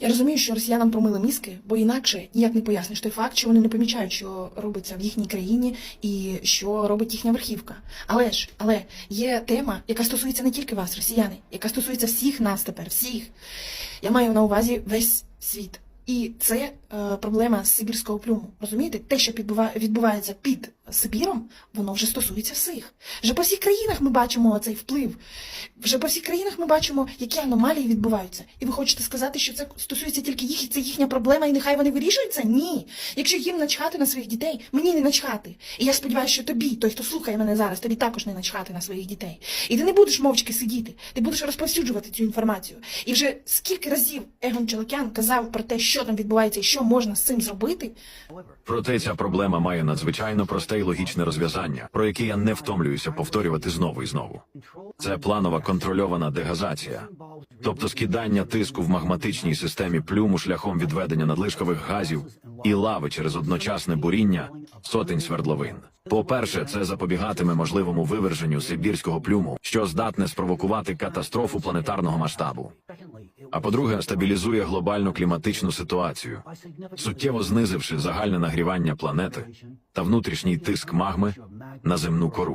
Я розумію, що росіянам промили мізки, бо інакше ніяк не поясниш той факт, що вони не помічають, що робиться в їхній країні і що робить їхня верхівка. Але ж, але є тема, яка стосується не тільки вас, росіяни, яка стосується всіх нас тепер, всіх. Я маю на увазі весь світ. І це е, проблема сибірського плюму. Розумієте, те, що відбувається під Сибіром, воно вже стосується всіх. Вже по всіх країнах ми бачимо цей вплив. Вже по всіх країнах ми бачимо, які аномалії відбуваються. І ви хочете сказати, що це стосується тільки їх, і це їхня проблема, і нехай вони вирішують це? Ні. Якщо їм начхати на своїх дітей, мені не начхати. І я сподіваюся, що тобі, той, хто слухає мене зараз, тобі також не начхати на своїх дітей. І ти не будеш мовчки сидіти, ти будеш розповсюджувати цю інформацію. І вже скільки разів Егон Челокян казав про те, що там відбувається і що можна з цим зробити, Проте ця проблема має надзвичайно просте і логічне розв'язання, про яке я не втомлююся повторювати знову і знову. Це планова контрольована дегазація, тобто скидання тиску в магматичній системі плюму шляхом відведення надлишкових газів і лави через одночасне буріння сотень свердловин. По-перше, це запобігатиме можливому виверженню сибірського плюму, що здатне спровокувати катастрофу планетарного масштабу. А по-друге, стабілізує глобальну кліматичну ситуацію, суттєво знизивши загальне нагрівання планети та внутрішній тиск магми на земну кору.